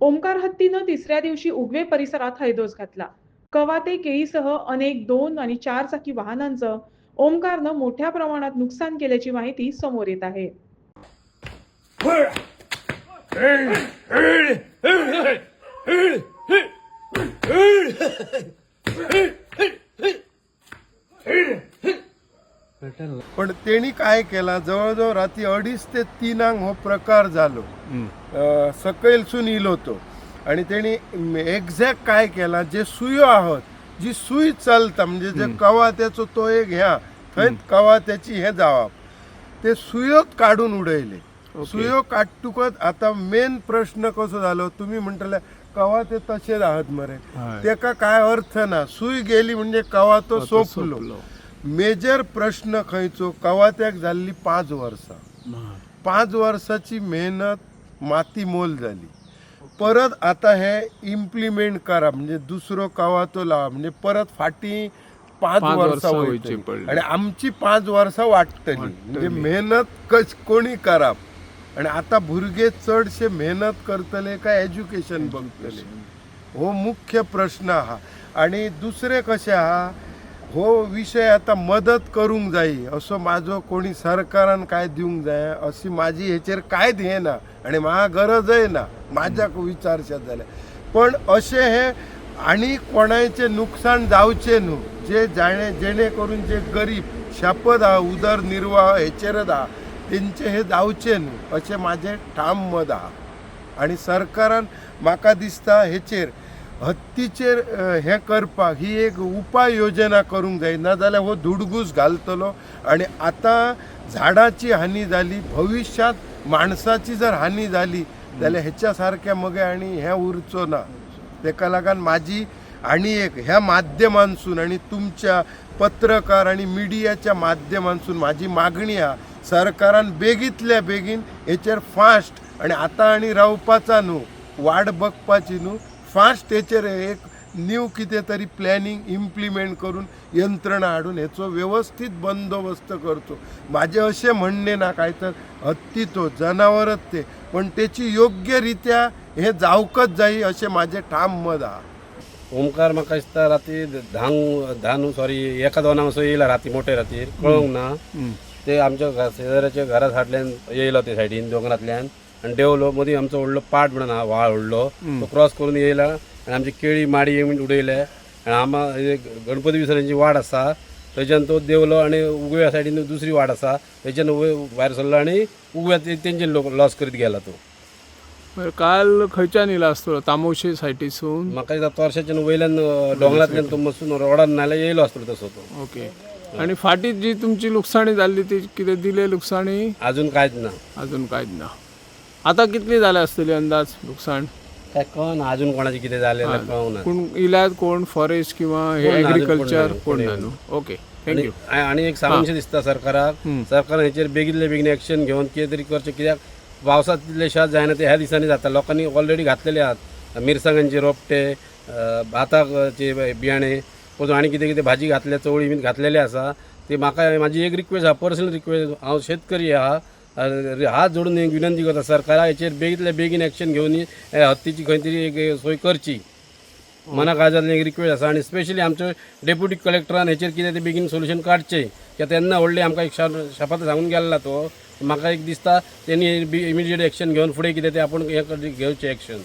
ओमकार हत्तीनं तिसऱ्या दिवशी उगवे परिसरात हैदोस घातला. कवाते केळीसह अनेक दोन आणि चार चाकी वाहनांचं ओमकारनं मोठ्या प्रमाणात नुकसान केल्याची माहिती समोर येत आहे. पण तेणी काय केला? जवळजवळ रात्री अडीच ते तिनांक हो प्रकार जालो अं, सकयलसून इलो तो आणि तेणी एक्झॅक्ट काय केला? जे सुयो आहोत जी सुई चलता म्हणजे जे कवात्याचो तो एक ह्या थंय कवात्याची हे जावप ते सुयोत काढून उडयले. सुयो काडटुकच आता मेन प्रश्न कसो जालो तुम्ही म्हणटले कवा ते तसेच आहात मरे. तेका काय अर्थ ना? सुई गेली म्हणजे कवा तो सोपलो. मेजर प्रश्न खंयचो कवात्याक जाल्ली पांच वर्सां. पांच वर्साची मेहनत माती मोल झाली परत आता हे इम्प्लिमेंट करा म्हणजे दुसरो कवातो लावा म्हणजे परत फाटी पाच वर्सां. वयची. आणि आमची पाच वर्सां वाडटली म्हणजे मेहनत कश कोणी करप आणि आता भुरगे चडशे मेहनत करतले काय एज्युकेशन बघतले? हो मुख्य प्रश्न आहा आणि दुसरे कशें आहा हो विषय आता मदत करूंक जायी असो म्हाजो कोणी सरकारान काय दिवंक जाय अशी माझी हेचेर कांयच हे ना आणि म्हाका गरजय ना म्हाज्याक विचारशें जाल्यार पण अशें हे आनी कोणाचें नुकसाण जावचें न्हू जे जाणे जेणे करून जे गरीब शापद आहा उदरनिर्वाह हेचेरच आहा तेंचे हे जावचें न्हू अशें म्हाजें ठाम मत आहा. आणि सरकारान म्हाका दिसता हेचेर हत्तीचेर हें करपाक ही एक उपाय योजना करूंक जाय नाजाल्यार हो धुडगूस घालतलो. आणि आतां झाडाची हानी जाली भविश्यांत माणसाची जर हानी जाली जाल्यार हेच्या सारकें मगे आनी हें उरचो ना. तेका लागून म्हाजी आनी एक ह्या माध्यमांसून आणि तुमच्या पत्रकार आणि मिडियाच्या माध्यमांसून माझी मागणी आहा सरकारान बेगीतल्या बेगीन हेचेर फास्ट आणि आतां आनी रावपाचा न्हू वाट बघपाची न्हू फास्ट हेचेर एक न्यू कितें तरी प्लॅनिंग इम्प्लिमेंट करून यंत्रणा हाडून हेचो व्यवस्थीत बंदोबस्त करचो माझे अशें म्हणणे ना काय तर हत्ती तो जनावरच ते. पण तेची योग्य रित्या हे जावकच जायी अशें म्हाजें ठाम मत आहा. ओमकार म्हाका दिसता राती धांक धा न्हू सॉरी एका दोनांक असो येयला राती मोठे रातीर कळोंक ना. ते आमच्या शेजाऱ्याच्या घरा फाटल्यान येयलो ते सायडीन दोंगरांतल्यान. आनी देवलो मदीं आमचो व्हडलो पाट म्हणून आहा व्हाळ व्हडलो तो क्रॉस करून येयला आनी आमची केळी माडी येवन उडयले आनी आमा हे गणपती विसर्जनाची वाट आसा थंयच्यान तो देवलो आनी उगव्या सायडीन दुसरी वाट आसा थंयच्यान भायर सरलो आनी उगव्या ते- तेंच्यान लोक लॉस करीत गेला तो. काल खंयच्यान येयला आसतलो तामोशे सायटीसून म्हाका दिसता तोरशाच्यान वयल्यान अ, दोंगरांतल्यान तो मसून रोडान नाल्यार येयलो आसतलो तसो तो. ओके. आणि फाटीत जी तुमची लुकसाणी जाल्ली ती कितें दिले लुकसाणी? अजून कांयच ना. अजून कांयच ना. आता कितली जाले आसतली अंदाज लुकसाण काय कळना अजून कोणाचे कितें कळना कोण इल्यात कोण फॉरेस्ट किंवा हे कोण ना, अजून एग्रीकल्चर कोण कोण नाही, ना कोण न्हू ओके आणि थँक्यू आणि एक सांगूनशें दिसता सरकाराक सरकारान हेचेर बेगितले बेगीन एक्शन घेवन कितें तरी करचें कित्याक पावसात तितले शेत जायना ते ह्या दिसांनी जाता लोकांनी ऑलरेडी घातलेले आहात. मिरसांगांचे रोपटे अ, भाताचे बियाणे परतून आनी कितें कितें भाजी घातल्या चवळी बीन घातलेले आसा ते म्हाका म्हाजी एक रिक्वेस्ट आहा पर्सनल रिक्वेस्ट हांव शेतकरी आहा हात जोडून एक विनंती करता सरकाराक हेचेर बेगितले बेगीन एक्शन घेवन ही हत्तीची खंय तरी एक सोय करची मनाक आजारलें एक रिक्वेस्ट आसा आनी स्पेशली आमच्या डेप्युटी कलेक्टरान हेचेर कितें ते बेगीन सोल्युशन काडचें कित्याक तेन्ना व्हडलें आमकां एक शपथ सांगून गेल्ला तो म्हाका एक दिसता तेणी इमिडिएट एक्शन घेवन फुडें कितें तें आपूण हें कर- घेवचें एक्शन